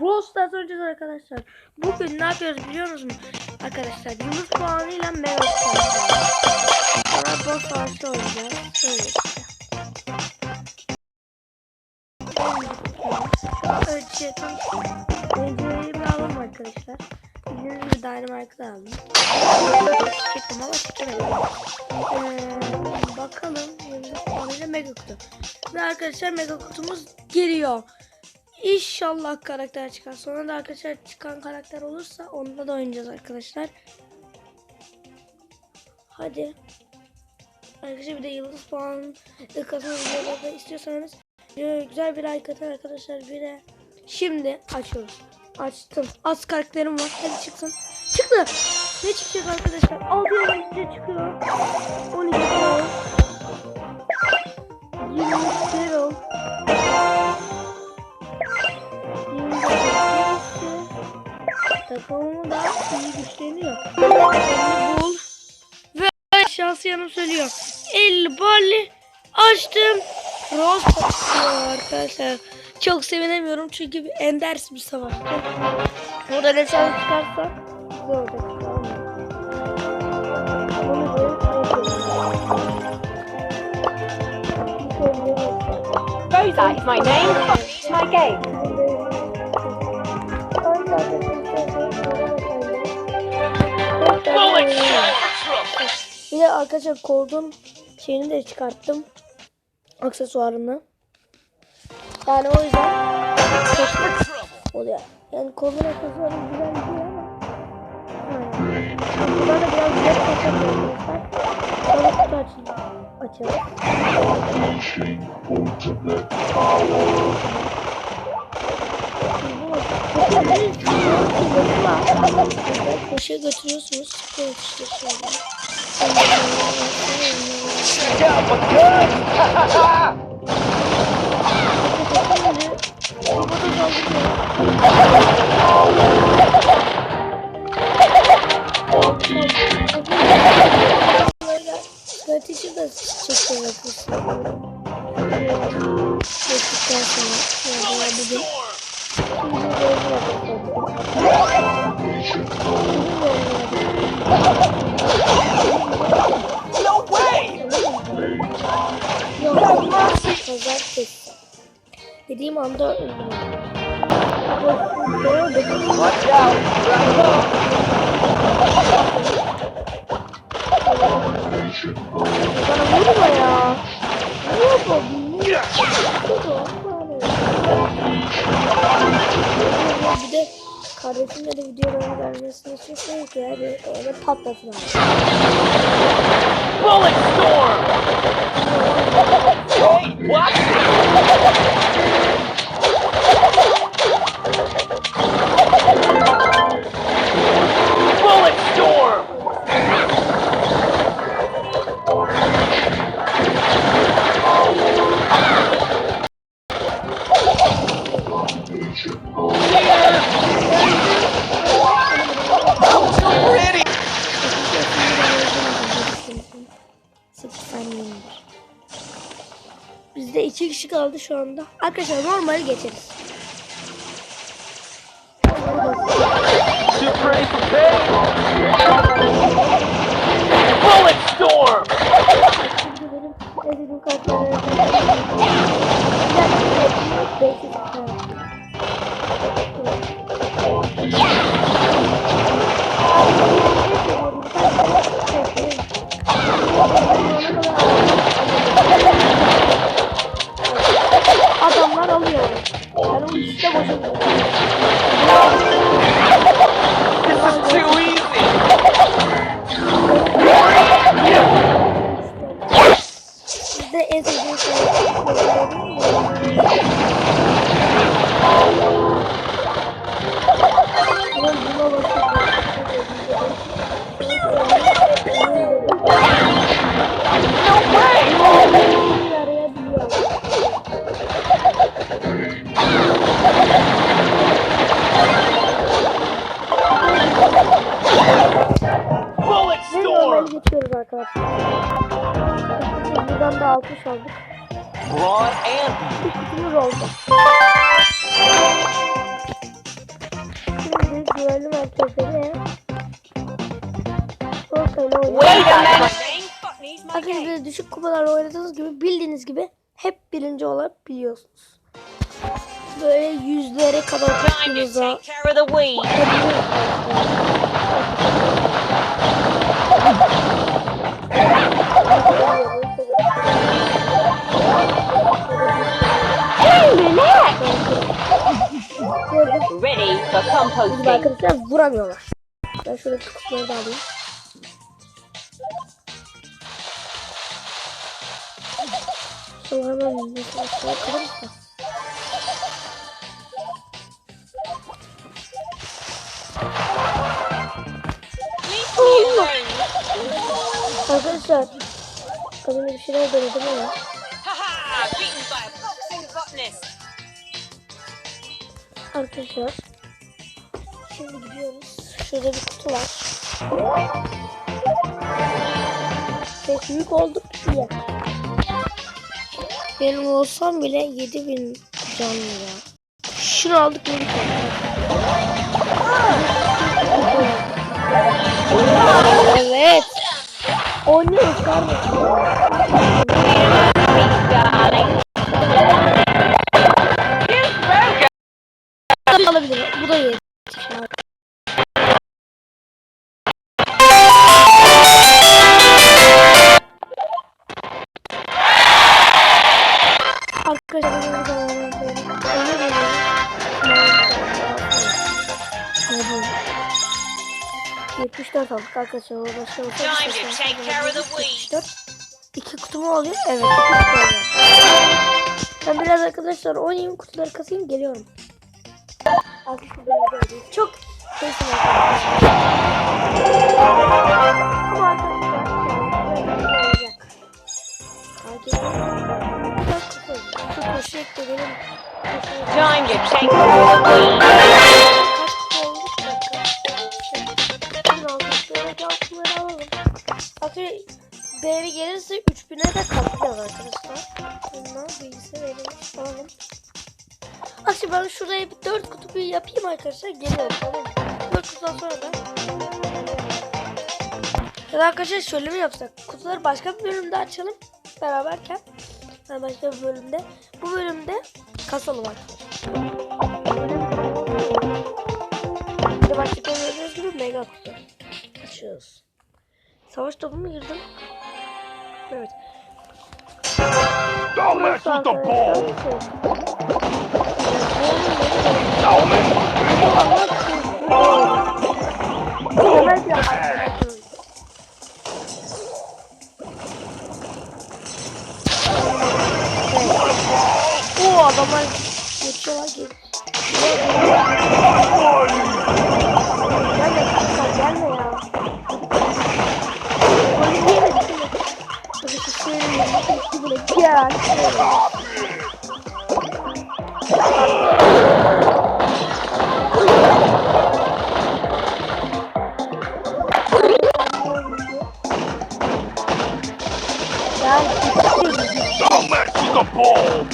Brawl Stars oynayacağız arkadaşlar. Bugün ne yapıyoruz biliyor musunuz? Arkadaşlar yıldız puanıyla mega puanı. Sonra Brawl Stars'ta oynayacağız. Öyle işte. Şöyle şey tam bir alalım arkadaşlar. Bildiğiniz gibi Dynamite'ı aldım. Çıktım ama çıkamadım. Ee, bakalım. Yıldız puanıyla mega kutu. Ve arkadaşlar mega kutumuz geliyor. İnşallah karakter çıkar. Sonra da arkadaşlar çıkan karakter olursa onda da oynayacağız arkadaşlar. Hadi. Arkadaşlar bir de yıldız puan videolarda istiyorsanız güzel bir like atın arkadaşlar. Bir de şimdi açıyoruz. Açtım. Az karakterim var. Hadi çıksın. Çıktı. Ne çıkacak arkadaşlar? 6 yıl çıkıyor. 12 Pro. 20 Pro. Takımımı da iyi güçleniyor. Elli bul. Ve şansı yanım söylüyor. 50 barley açtım. Rose arkadaşlar. Çok sevinemiyorum çünkü bir enders bir savaşçı. Burada ne şans çıkarsa güzel olacak. Rosa is my name. It's my game. Bir de arkadaşlar koldun şeyini de çıkarttım. Aksesuarını. Yani o yüzden oluyor. Yani koldun aksesuarı güzel değil ama. Aynen. Bunlar da biraz güzel kaçabiliyor arkadaşlar. Sonra kutu açalım. Açalım. Koşuya götürüyorsunuz. Çıkıyor işte şöyle. Strateji de çekiyor arkadaşlar. Geçtikten sonra. Yani bugün. No Pazartesi. Dediğim anda öldüm. Watch out! Bana vurma ya. Vurma. Bir de kardeşimle de videolarını gelmesini istiyorsan ki yani öyle patlatın abi. Bullet storm! Hey, what? Kaldı şu anda. Arkadaşlar normali geçeriz. Adamlar alıyor. Ben onu işte boşa This Buradan da 60 aldık. Braun and Bir kutumuz oldu. köpeği. Ortayla oynuyor. Wait a minute. Arkadaşlar düşük kupalarla oynadığınız gibi bildiğiniz gibi hep birinci olabiliyorsunuz. Böyle yüzlere kadar tuttuğunuzda Bizim composting. arkadaşlar vuramıyorlar. Ben şöyle kutuları da alayım. Sonra hemen mesela şöyle kalır mısın? Arkadaşlar az önce bir şeyler denedim ama arkadaşlar şimdi gidiyoruz. Şurada bir kutu var. Pek büyük olduk diye. Benim olsam bile 7000 canlı ya. Şunu aldık büyük Evet. Oynuyoruz kardeşim. Arkadaşlar. 74 aldık arkadaşlar. O başka the weeds. 74. İki kutu mu oluyor? Evet. iki kutu oluyor. Ben biraz arkadaşlar oynayayım kutuları kasayım geliyorum. Arkadaşlar. Çok kesin arkadaşlar. Ama arkadaşlar olacak. Şu koşu ekle benim. Time to take care of the weeds. Kaç kutu oldu? Bir dakika. Şey, 1600 lira altınları alalım. Arkadaşlar BB gelirse 3000'e de katlayalım arkadaşlar. Bundan bilgisi verilmiş alalım. Arkadaşlar ben şuraya bir 4 kutu bir yapayım arkadaşlar. Geliyorum tamam mı? 4 kutudan sonra da ya da arkadaşlar şöyle mi yapsak? Kutuları başka bir bölümde açalım. Beraberken. Yani başka bir bölümde. Bu bölümde kasalım arkadaşlar. Bir başka gördüğünüz gibi mega kutu. Açıyoruz. Savaş topu mu girdim? Evet. Don't mess with the ball. Oo adamlar geçiyorlar geri. Gelme kanka gelme ya. Golü yemedik mi? Tabii ki söylemedim. Buraya gel. Gel.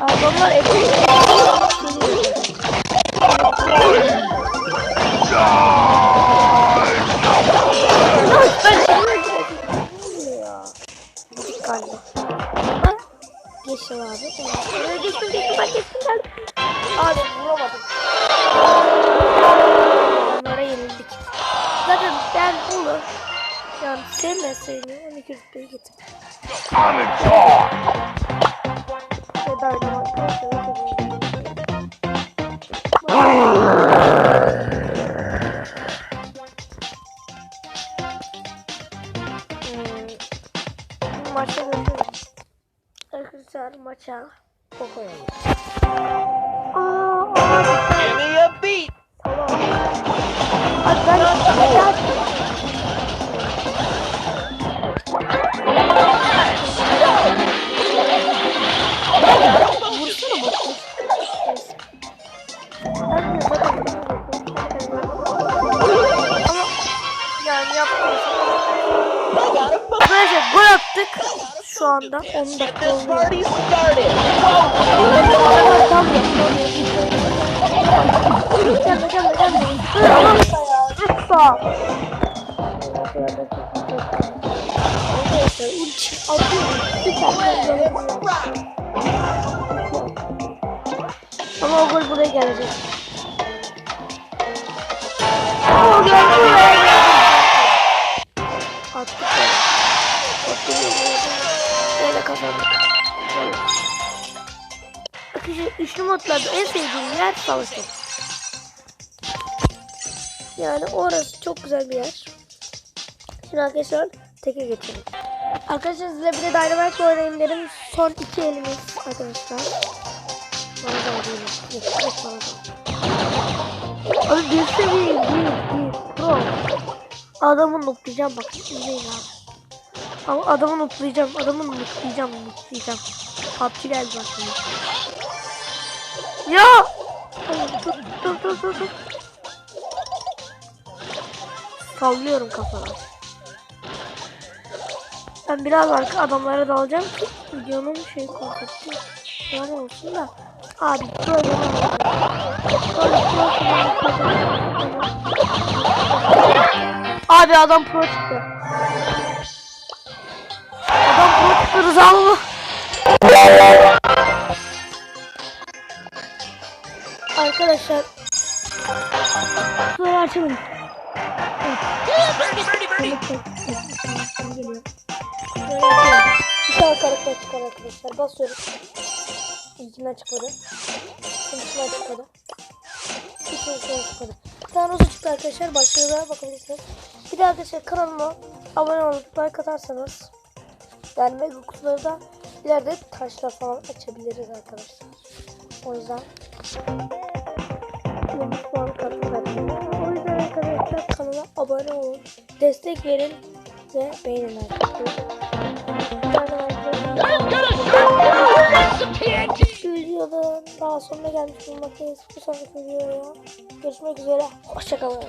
Adamlar evde. Abi. Evet. Geçtim geçtim ben geçtim ben. Abi vuramadım. Onlara yenildik. Zaten ben bunu yani sevmeseydim 12 rütbeyi getirdim. I'm in charge. Ve ben de arkadaşlar anda 10 dakika oldu. Party started. Tam Gelme gelme gelme. Ya. Arkadaşlar ulti atıyorum. Bir tane Ama o gol buraya gelecek. Oo geldi Arkadaşlar üçlü modlarda en sevdiğim yer savaşım. Yani orası çok güzel bir yer. Şimdi arkadaşlar teke geçelim. Arkadaşlar size bir de Dynamite oynayayım dedim. Son iki elimiz arkadaşlar. Bana da değil. Yok, bana da. Abi bir seviye değil, değil. Pro. Adamı noklayacağım bak. İzleyin abi. Ama adamı noklayacağım. Adamı noklayacağım. Noklayacağım. PUBG geldi bak şimdi. Ya! Dur dur dur dur dur. Sallıyorum kafana. Ben biraz arka adamlara dalacağım ki videonun şey konsepti yani olsun da abi böyle Abi adam pro çıktı. Çıktı Rızalı. Arkadaşlar Şurayı açalım. Bir tane karakter çıkar arkadaşlar. Basıyoruz. İlkinden çıkmadı. İlkinden çıkmadı. İlkinden çıkmadı. Bir tane rozu çıktı arkadaşlar. Başlığına bakabilirsiniz. Bir de arkadaşlar kanalıma abone olup like atarsanız mega kutuları da ileride taşla falan açabiliriz arkadaşlar. O yüzden. O yüzden arkadaşlar kanala abone olun. Destek verin ve beğenin arkadaşlar. Şu videoda daha sonuna gelmiş bulunmaktayız. Bir sonraki videoya görüşmek üzere. Hoşçakalın.